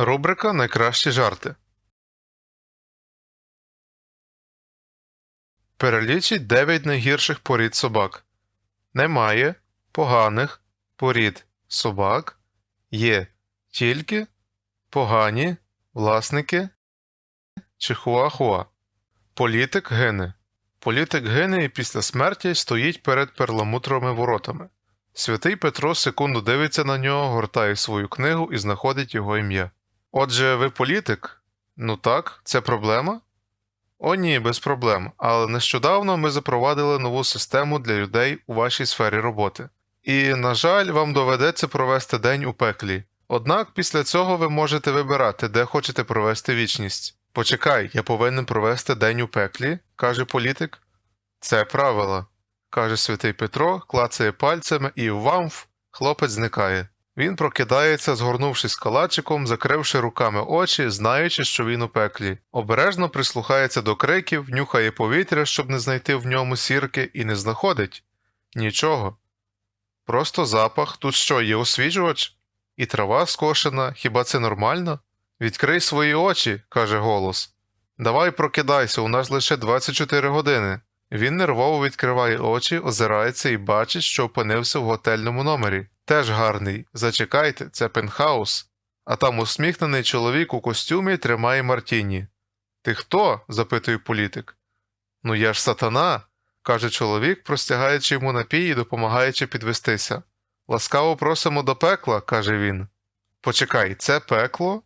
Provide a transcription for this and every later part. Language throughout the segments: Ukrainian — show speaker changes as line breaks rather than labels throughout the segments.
Рубрика Найкращі жарти. Перелічіть 9 найгірших порід собак. Немає поганих порід собак. Є тільки погані власники чихуахуа. Політик гине. Політик гине і після смерті стоїть перед перламутровими воротами. Святий Петро секунду дивиться на нього, гортає свою книгу і знаходить його ім'я. Отже, ви політик? Ну так, це проблема? О, ні, без проблем. Але нещодавно ми запровадили нову систему для людей у вашій сфері роботи. І, на жаль, вам доведеться провести день у пеклі. Однак після цього ви можете вибирати, де хочете провести вічність. Почекай, я повинен провести день у пеклі, каже політик. Це правило, каже святий Петро, клацає пальцями і вамф, хлопець зникає. Він прокидається, згорнувшись калачиком, закривши руками очі, знаючи, що він у пеклі. Обережно прислухається до криків, нюхає повітря, щоб не знайти в ньому сірки, і не знаходить нічого. Просто запах, тут що, є освіжувач? І трава скошена, хіба це нормально? Відкрий свої очі, каже голос. Давай прокидайся, у нас лише 24 години. Він нервово відкриває очі, озирається і бачить, що опинився в готельному номері. Теж гарний. Зачекайте, це пентхаус. А там усміхнений чоловік у костюмі тримає Мартіні. Ти хто? запитує політик. Ну я ж сатана, каже чоловік, простягаючи йому напій і допомагаючи підвестися. Ласкаво просимо до пекла, каже він. Почекай, це пекло?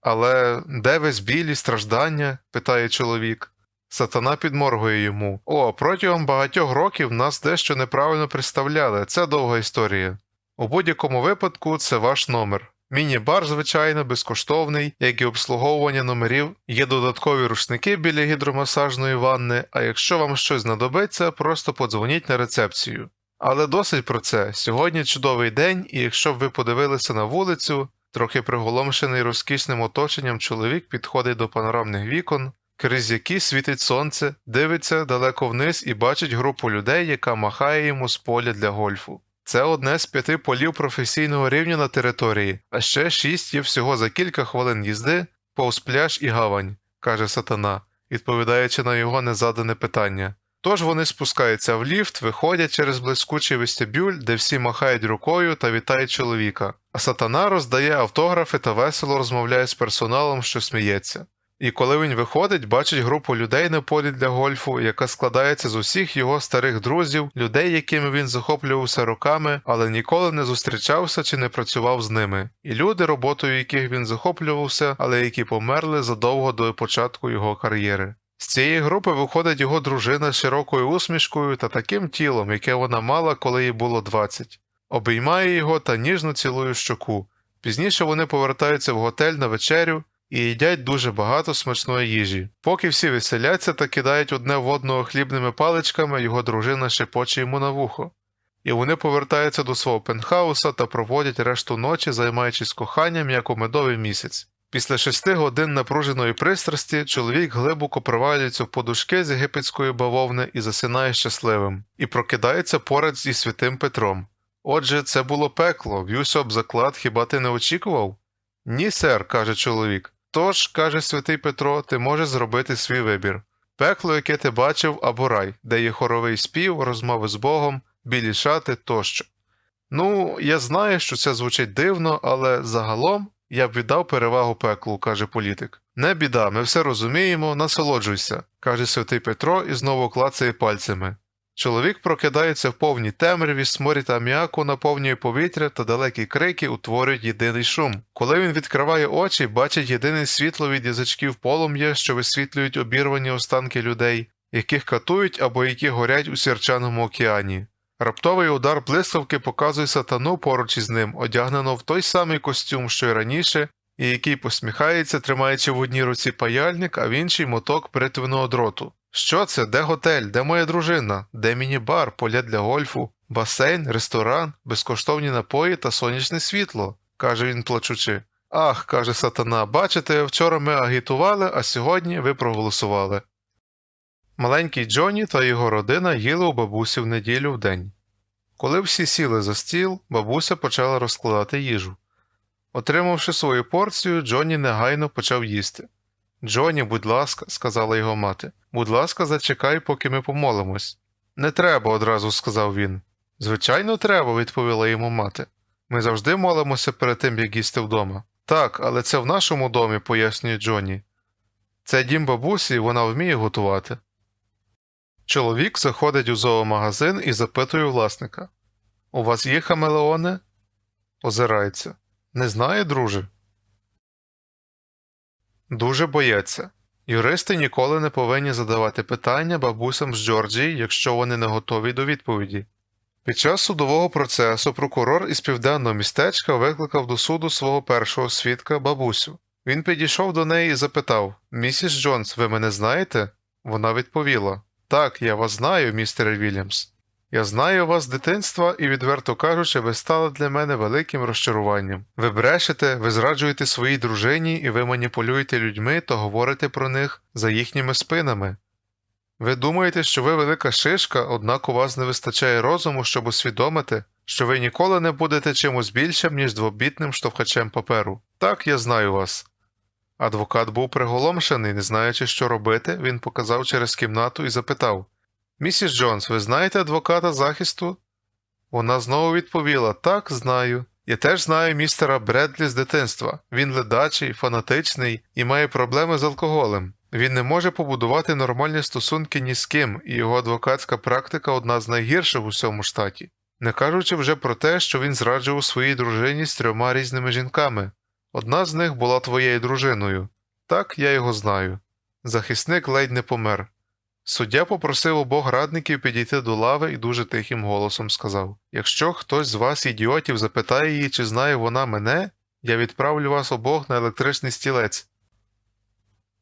Але де весь біль і страждання? питає чоловік. Сатана підморгує йому. О, протягом багатьох років нас дещо неправильно представляли, це довга історія. У будь-якому випадку це ваш номер. Міні-бар, звичайно, безкоштовний, як і обслуговування номерів, є додаткові рушники біля гідромасажної ванни, а якщо вам щось знадобиться, просто подзвоніть на рецепцію. Але досить про це. Сьогодні чудовий день, і якщо б ви подивилися на вулицю, трохи приголомшений розкішним оточенням чоловік підходить до панорамних вікон, крізь які світить сонце, дивиться далеко вниз і бачить групу людей, яка махає йому з поля для гольфу. Це одне з п'яти полів професійного рівня на території, а ще шість є всього за кілька хвилин їзди повз пляж і гавань, каже сатана, відповідаючи на його незадане питання. Тож вони спускаються в ліфт, виходять через блискучий вестибюль, де всі махають рукою та вітають чоловіка, а сатана роздає автографи та весело розмовляє з персоналом, що сміється. І коли він виходить, бачить групу людей на полі для гольфу, яка складається з усіх його старих друзів, людей, якими він захоплювався роками, але ніколи не зустрічався чи не працював з ними, і люди, роботою яких він захоплювався, але які померли задовго до початку його кар'єри. З цієї групи виходить його дружина з широкою усмішкою та таким тілом, яке вона мала, коли їй було 20. обіймає його та ніжно цілує щоку. Пізніше вони повертаються в готель на вечерю і їдять дуже багато смачної їжі. Поки всі веселяться та кидають одне в одного хлібними паличками, його дружина шепоче йому на вухо. І вони повертаються до свого пентхауса та проводять решту ночі, займаючись коханням як у медовий місяць. Після шести годин напруженої пристрасті чоловік глибоко провалюється в подушки з єгипетської бавовни і засинає щасливим, і прокидається поряд зі святим Петром. Отже, це було пекло, б'юся об заклад, хіба ти не очікував? Ні, сер, каже чоловік. Тож, каже святий Петро, ти можеш зробити свій вибір пекло, яке ти бачив, або рай, де є хоровий спів, розмови з Богом, білі шати тощо. Ну, я знаю, що це звучить дивно, але загалом я б віддав перевагу пеклу, каже політик. Не біда, ми все розуміємо, насолоджуйся, каже святий Петро і знову клацає пальцями. Чоловік прокидається в повній темряві, сморід аміаку наповнює повітря та далекі крики утворюють єдиний шум. Коли він відкриває очі, бачить єдине світло від язичків полум'я, що висвітлюють обірвані останки людей, яких катують або які горять у сірчаному океані. Раптовий удар блискавки показує сатану поруч із ним, одягнено в той самий костюм, що й раніше, і який посміхається, тримаючи в одній руці паяльник, а в іншій моток бритвеного дроту. Що це? Де готель? Де моя дружина? Де міні-бар, поля для гольфу, басейн, ресторан, безкоштовні напої та сонячне світло, каже він плачучи. Ах, каже сатана, бачите, вчора ми агітували, а сьогодні ви проголосували. Маленький Джоні та його родина їли у бабусі в неділю в день. Коли всі сіли за стіл, бабуся почала розкладати їжу. Отримавши свою порцію, Джонні негайно почав їсти. Джонні, будь ласка, сказала його мати, будь ласка, зачекай, поки ми помолимось. Не треба, одразу сказав він. Звичайно, треба, відповіла йому мати. Ми завжди молимося перед тим, як їсти вдома. Так, але це в нашому домі, пояснює Джонні. Це дім бабусі, вона вміє готувати. Чоловік заходить у зоомагазин і запитує власника У вас є хамелеони? Озирається. Не знає, друже. Дуже бояться. Юристи ніколи не повинні задавати питання бабусям з Джорджії, якщо вони не готові до відповіді. Під час судового процесу прокурор із південного містечка викликав до суду свого першого свідка бабусю. Він підійшов до неї і запитав Місіс Джонс, ви мене знаєте? Вона відповіла Так, я вас знаю, містере Вільямс. Я знаю вас з дитинства і, відверто кажучи, ви стали для мене великим розчаруванням. Ви брешете, ви зраджуєте своїй дружині і ви маніпулюєте людьми та говорите про них за їхніми спинами. Ви думаєте, що ви велика шишка, однак у вас не вистачає розуму, щоб усвідомити, що ви ніколи не будете чимось більшим, ніж двобітним штовхачем паперу. Так, я знаю вас. Адвокат був приголомшений, не знаючи, що робити, він показав через кімнату і запитав Місіс Джонс, ви знаєте адвоката захисту? Вона знову відповіла Так, знаю. Я теж знаю містера Бредлі з дитинства. Він ледачий, фанатичний і має проблеми з алкоголем. Він не може побудувати нормальні стосунки ні з ким, і його адвокатська практика одна з найгірших у всьому штаті. Не кажучи вже про те, що він зраджував своїй дружині з трьома різними жінками. Одна з них була твоєю дружиною. Так, я його знаю. Захисник ледь не помер. Суддя попросив обох радників підійти до лави і дуже тихим голосом сказав Якщо хтось з вас, ідіотів, запитає її, чи знає вона мене, я відправлю вас обох на електричний стілець.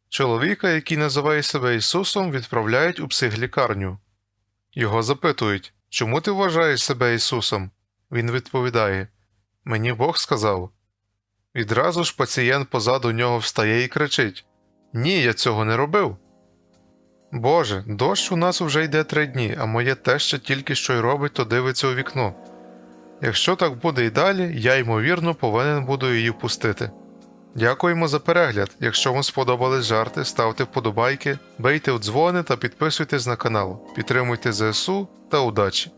Чоловіка, який називає себе Ісусом, відправляють у психлікарню. Його запитують Чому ти вважаєш себе Ісусом? Він відповідає Мені Бог сказав. Відразу ж пацієнт позаду нього встає і кричить Ні, я цього не робив. Боже, дощ у нас уже йде три дні, а моє теще тільки що й робить, то дивиться у вікно. Якщо так буде і далі, я ймовірно повинен буду її впустити. Дякуємо за перегляд. Якщо вам сподобались жарти, ставте вподобайки, бийте у дзвони та підписуйтесь на канал. Підтримуйте ЗСУ та удачі!